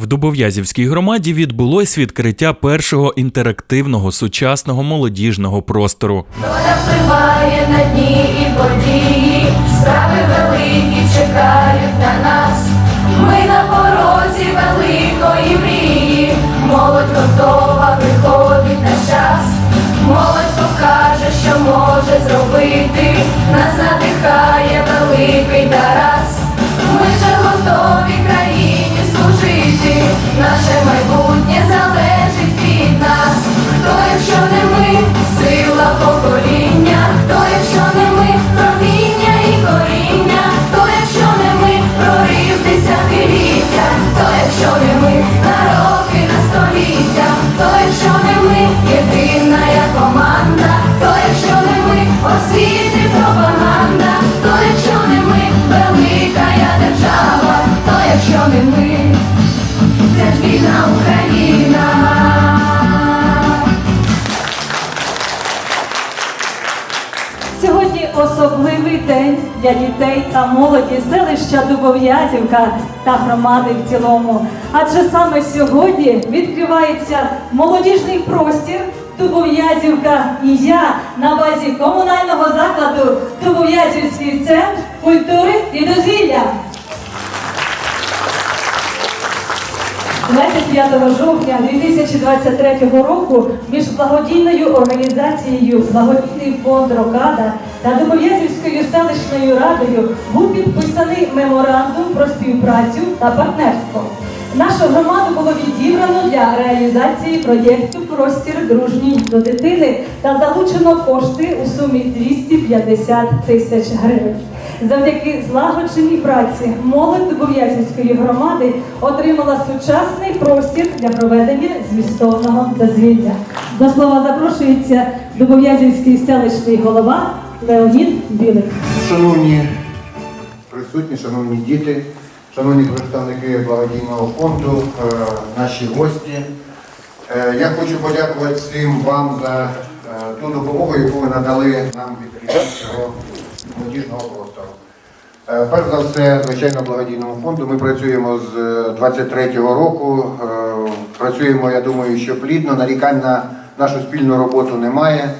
В Дубов'язівській громаді відбулось відкриття першого інтерактивного сучасного молодіжного простору. Доля впливає на дні і події, справи великі чекають на нас. Ми на порозі великої мрії, молодь готова, приходить на час. Молодь покаже, що може зробити, нас надихає великий Тарас. Ж Україна. Сьогодні особливий день для дітей та молоді селища Дубов'язівка та громади в цілому. Адже саме сьогодні відкривається молодіжний простір Дубов'язівка і я на базі комунального закладу жовтня 2023 року між благодійною організацією Благодійний фонд Рокада та Дубов'язівською селищною радою був підписаний меморандум про співпрацю та партнерство. Нашу громаду було відібрано для реалізації проєкту Простір дружній до дитини та залучено кошти у сумі 250 тисяч гривень. Завдяки злагодженій праці молодь Дубов'язівської громади отримала сучасний простір для проведення змістовного дозвілля. До слова запрошується Дубов'язівський селищний голова Леонід Білик. Шановні присутні, шановні діти, шановні представники благодійного фонду, е, наші гості. Е, Я хочу подякувати всім вам за е, ту допомогу, яку ви надали нам відкриття цього молодіжного простору. Е, Перш за все, звичайно, благодійному фонду. Ми працюємо з 23-го року. Е, Працюємо, я думаю, що плідно, нарікань на нашу спільну роботу немає.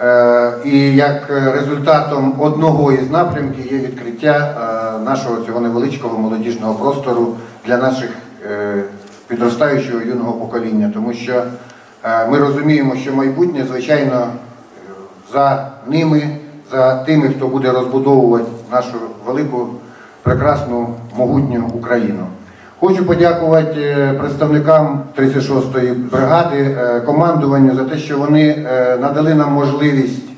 Е, І як результатом одного із напрямків є відкриття е, нашого цього невеличкого молодіжного простору для наших е, підростаючого юного покоління, тому що е, ми розуміємо, що майбутнє, звичайно, е, за ними, за тими, хто буде розбудовувати нашу велику, прекрасну, могутню Україну. Хочу подякувати е, представникам 36-ї бригади, е, командуванню за те, що вони е, надали нам можливість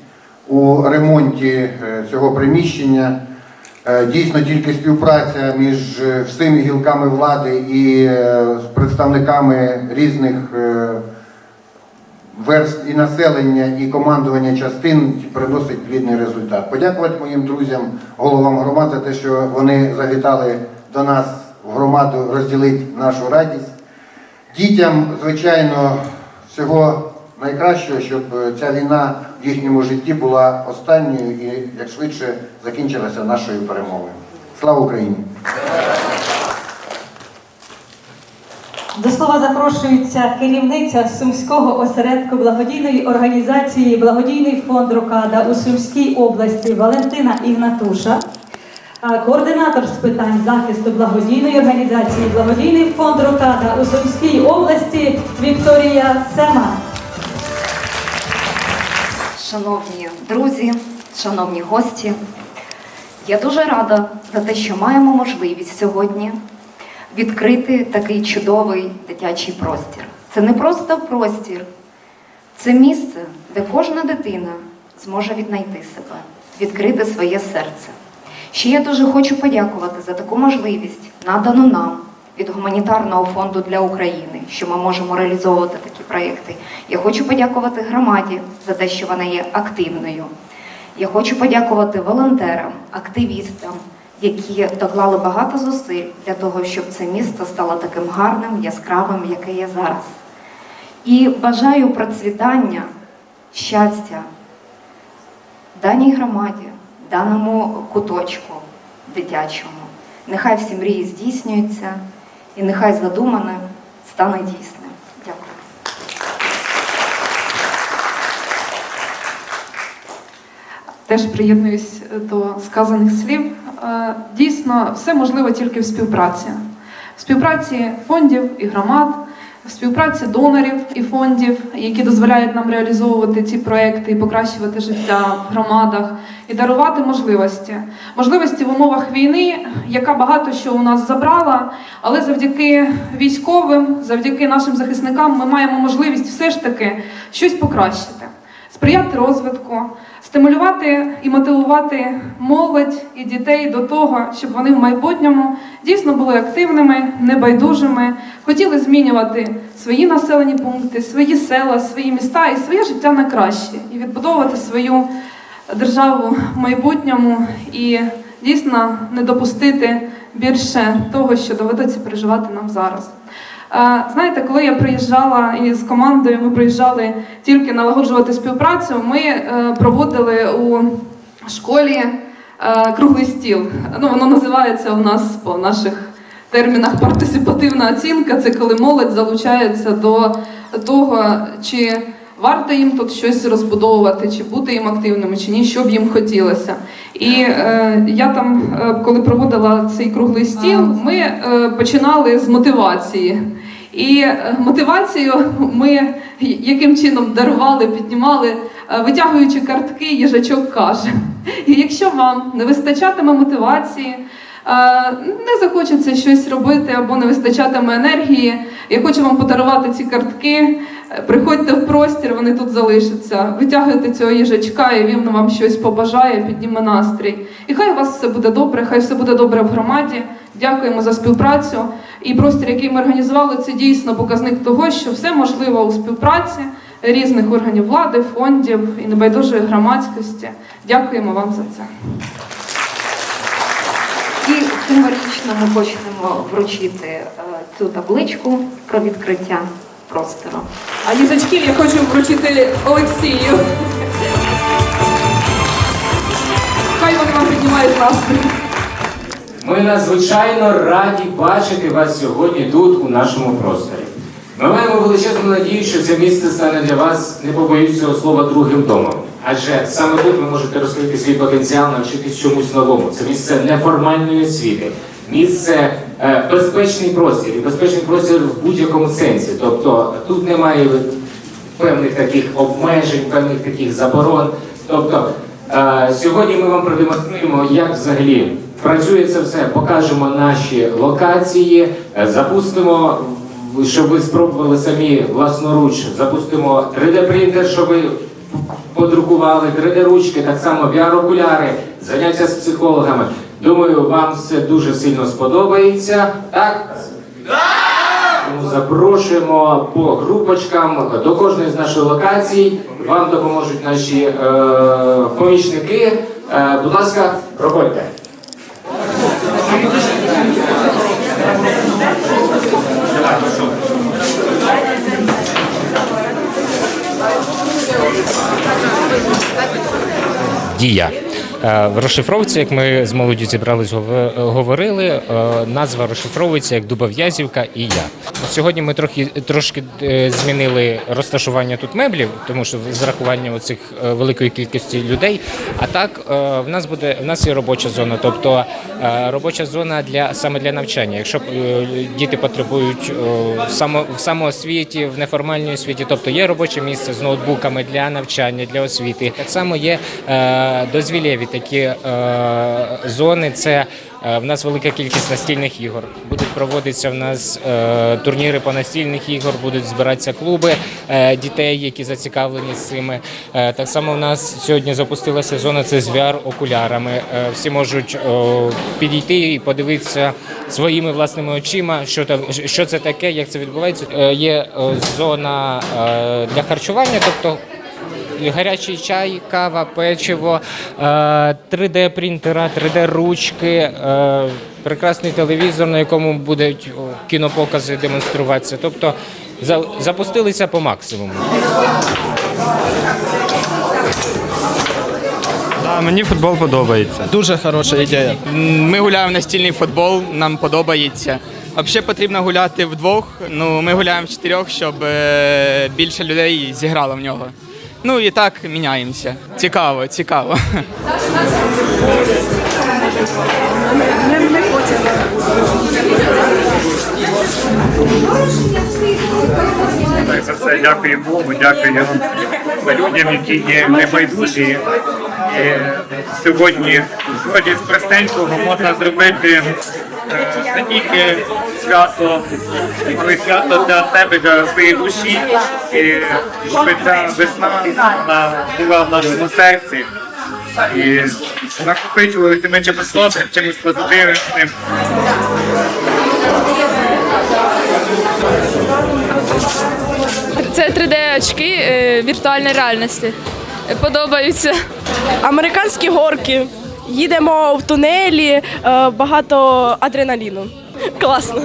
у ремонті цього приміщення. Дійсно, тільки співпраця між всіми гілками влади і представниками різних верств і населення, і командування частин приносить плідний результат. Подякувати моїм друзям, головам громад за те, що вони завітали до нас в громаду розділити нашу радість. Дітям, звичайно, всього найкращого, щоб ця війна в їхньому житті була останньою і як швидше закінчилася нашою перемогою. Слава Україні! До слова запрошується керівниця Сумського осередку благодійної організації Благодійний фонд Рокада у Сумській області Валентина Ігнатуша, координатор з питань захисту благодійної організації Благодійний фонд Рокада у Сумській області Вікторія Сема. Шановні друзі, шановні гості, я дуже рада за те, що маємо можливість сьогодні відкрити такий чудовий дитячий простір. Це не просто простір, це місце, де кожна дитина зможе віднайти себе, відкрити своє серце. Ще я дуже хочу подякувати за таку можливість, надану нам від гуманітарного фонду для України, що ми можемо реалізовувати такі проєкти. Я хочу подякувати громаді за те, що вона є активною. Я хочу подякувати волонтерам, активістам, які доклали багато зусиль для того, щоб це місто стало таким гарним, яскравим, яке є зараз. І бажаю процвітання, щастя даній громаді, даному куточку дитячому. Нехай всі мрії здійснюються І нехай задумане стане дійсним. Дякую. Теж приєднуюсь до сказаних слів. Е, Дійсно, все можливо тільки в співпраці. В співпраці фондів і громад, в співпраці донорів і фондів, які дозволяють нам реалізовувати ці проекти і покращувати життя в громадах, і дарувати можливості. Можливості в умовах війни, яка багато що у нас забрала, але завдяки військовим, завдяки нашим захисникам, ми маємо можливість все ж таки щось покращити сприяти розвитку, стимулювати і мотивувати молодь і дітей до того, щоб вони в майбутньому дійсно були активними, небайдужими, хотіли змінювати свої населені пункти, свої села, свої міста і своє життя на краще, і відбудовувати свою державу в майбутньому і дійсно не допустити більше того, що доведеться переживати нам зараз. Знаєте, коли я приїжджала із командою, ми приїжджали тільки налагоджувати співпрацю. Ми е, проводили у школі е, круглий стіл. Ну, воно називається у нас по наших термінах партисипативна оцінка. Це коли молодь залучається до того, чи варто їм тут щось розбудовувати, чи бути їм активними, чи ні, що б їм хотілося. І е, я там, е, коли проводила цей круглий стіл, ми е, починали з мотивації. І е, мотивацію ми яким чином дарували, піднімали, е, витягуючи картки, їжачок каже. І якщо вам не вистачатиме мотивації, не захочеться щось робити або не вистачатиме енергії, я хочу вам подарувати ці картки. Приходьте в простір, вони тут залишаться. Витягуйте цього їжачка, і він вам щось побажає, підніме настрій. І хай у вас все буде добре, хай все буде добре в громаді. Дякуємо за співпрацю. І простір, який ми організували, це дійсно показник того, що все можливо у співпраці різних органів влади, фондів і небайдужої громадськості. Дякуємо вам за це. І символічно ми хочемо вручити е, цю табличку про відкриття простору. А їжачків я хочу вручити Олексію. Хай вони вам піднімають настрій. Ми надзвичайно раді бачити вас сьогодні тут, у нашому просторі. Ми маємо величезну надію, що це місце стане для вас, не побоюсь цього слова, другим домом. Адже саме тут ви можете розкрити свій потенціал, навчитись чомусь новому. Це місце неформальної освіти, місце безпечний простір, і безпечний простір в будь-якому сенсі. Тобто тут немає певних таких обмежень, певних таких заборон. Тобто е, сьогодні ми вам продемонструємо, як взагалі працює це все, покажемо наші локації, е, запустимо, щоб ви спробували самі власноруч, запустимо 3D-принтер, щоб ви подрукували, 3D-ручки, так само VR-окуляри, заняття з психологами. Думаю, вам все дуже сильно сподобається. Так? Тому запрошуємо по групочкам до кожної з наших локацій. Вам допоможуть наші е, помічники. Е, будь ласка, проходьте. Дія. Е, В розшифровці, як ми з молоддю зібрались, гов- говорили, е, назва розшифровується як Дубов'язівка і я. Сьогодні ми трохи трошки е, змінили розташування тут меблів, тому що з рахуванням цих великої кількості людей. А так е, в нас буде в нас є робоча зона, тобто е, робоча зона для саме для навчання. Якщо е, діти потребують е, в само в самоосвіті, в неформальній освіті, тобто є робоче місце з ноутбуками для навчання, для освіти. Так само є е, дозвілєві такі е, зони. Це е, в нас велика кількість настільних ігор. Будуть проводитися в нас е, турніри по настільних ігор, будуть збиратися клуби е, дітей, які зацікавлені цими. Е, так само в нас сьогодні запустилася зона це з VR-окулярами. Е, всі можуть о, підійти і подивитися своїми власними очима, що там що це таке, як це відбувається. Е, є е, зона е, для харчування, тобто гарячий чай, кава, печиво, 3D-принтера, 3D-ручки, е, прекрасний телевізор, на якому будуть кінопокази демонструватися. Тобто запустилися по максимуму. Да, мені футбол подобається. Дуже хороша ідея. Ми гуляємо в настільний футбол, нам подобається. Взагалі потрібно гуляти вдвох. Ну, ми гуляємо в чотирьох, щоб е, більше людей зіграло в нього. Ну і так міняємося. Цікаво, цікаво. За все, дякую Богу, ддякую людям, які є небайдужі. Сьогодні сьогодні з простенького можна зробити е, не тільки свято, й свято для себе, для своєї душі, і щоб ця весна вона була в нашому серці. І накопичувалися ми чимось добрим, чимось позитивним. Це 3D очки е, віртуальної реальності. Подобаються. Американські горки. Їдемо в тунелі, е, багато адреналіну. Класно.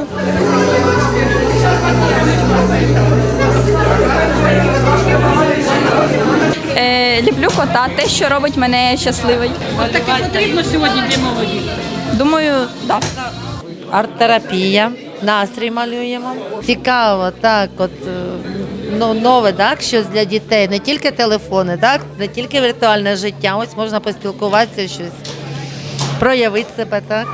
Е, люблю кота, те, що робить мене щасливою. От таке потрібно сьогодні для молоді. Думаю, так. арт-терапія, настрій малюємо. Цікаво, так, от е, ну, нове, так, щось для дітей, не тільки телефони, так, не тільки віртуальне життя. Ось можна поспілкуватися, щось проявити себе, так.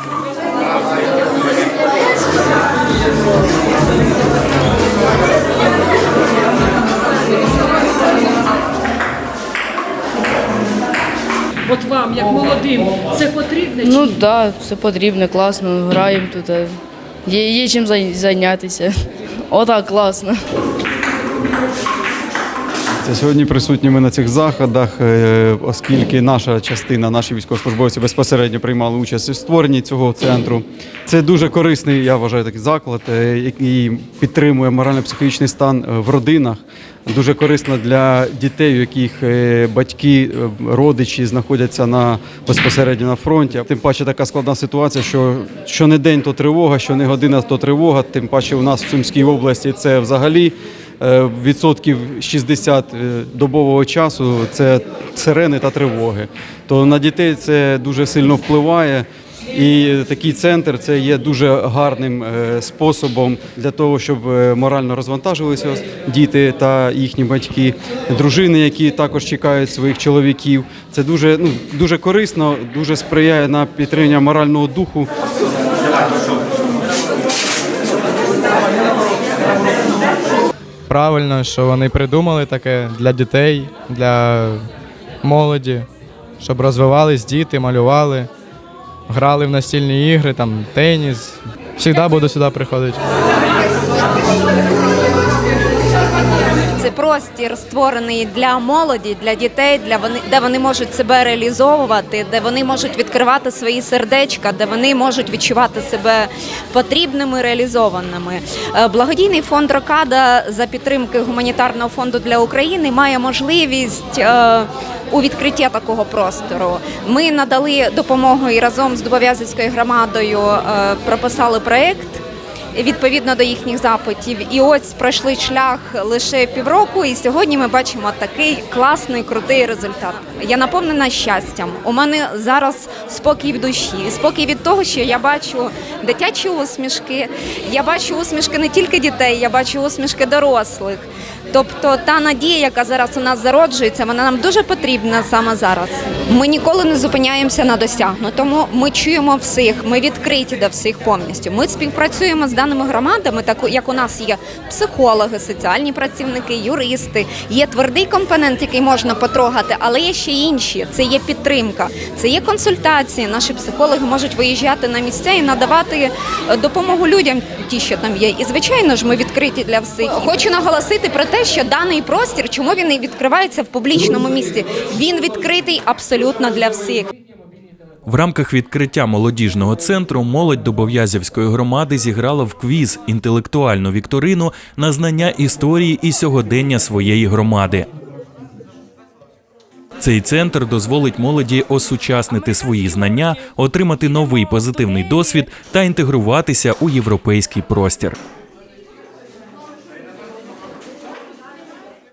От вам, як молодим, це потрібно? Ну так, да, все потрібно, класно, граємо тут. Є, є чим зай- зайнятися. Отак класно. Це сьогодні присутні ми на цих заходах, е, оскільки наша частина, наші військовослужбовці безпосередньо приймали участь у створенні цього центру. Це дуже корисний, я вважаю, такий заклад, е, який підтримує морально-психологічний стан е, в родинах. Дуже корисно для дітей, у яких батьки, родичі знаходяться на безпосередньо на фронті. Тим паче така складна ситуація, що що не день, то тривога, що не година, то тривога. Тим паче у нас в Сумській області це взагалі відсотків 60 е, добового часу це сирени та тривоги. То на дітей це дуже сильно впливає. І такий центр це є дуже гарним е, способом для того, щоб е, морально розвантажилися діти та їхні батьки, дружини, які також чекають своїх чоловіків. Це дуже ну дуже корисно, дуже сприяє на підтримання морального духу. Правильно, що вони придумали таке для дітей, для молоді, щоб розвивались діти, малювали, грали в настільні ігри, там теніс. Завжди буду сюди приходити. Простір створений для молоді, для дітей, для вони, де вони можуть себе реалізовувати, де вони можуть відкривати свої сердечка, де вони можуть відчувати себе потрібними, реалізованими. Е, Благодійний фонд Рокада за підтримки гуманітарного фонду для України має можливість. е, У відкритті такого простору ми надали допомогу і разом з Дубов'язівською громадою е, прописали проєкт відповідно до їхніх запитів. І ось пройшли шлях лише півроку, і сьогодні ми бачимо такий класний, крутий результат. Я наповнена щастям. У мене зараз спокій в душі, спокій від того, що я бачу дитячі усмішки. Я бачу усмішки не тільки дітей, я бачу усмішки дорослих. Тобто та надія, яка зараз у нас зароджується, вона нам дуже потрібна саме зараз. Ми ніколи не зупиняємося на досягнутому. Ми чуємо всіх, ми відкриті до всіх повністю. Ми співпрацюємо з даними громадами, так як у нас є психологи, соціальні працівники, юристи. Є твердий компонент, який можна потрогати, але є ще інші. Це є підтримка, це є консультації. Наші психологи можуть виїжджати на місця і надавати е, допомогу людям, ті, що там є. І звичайно ж, ми відкриті для всіх. Хочу наголосити про те, що даний простір, чому він і відкривається в публічному місці, він відкритий абсолютно для всіх. В рамках відкриття молодіжного центру молодь Дубов'язівської громади зіграла в квіз інтелектуальну вікторину на знання історії і сьогодення своєї громади. Цей центр дозволить молоді осучаснити свої знання, отримати новий позитивний досвід та інтегруватися у європейський простір.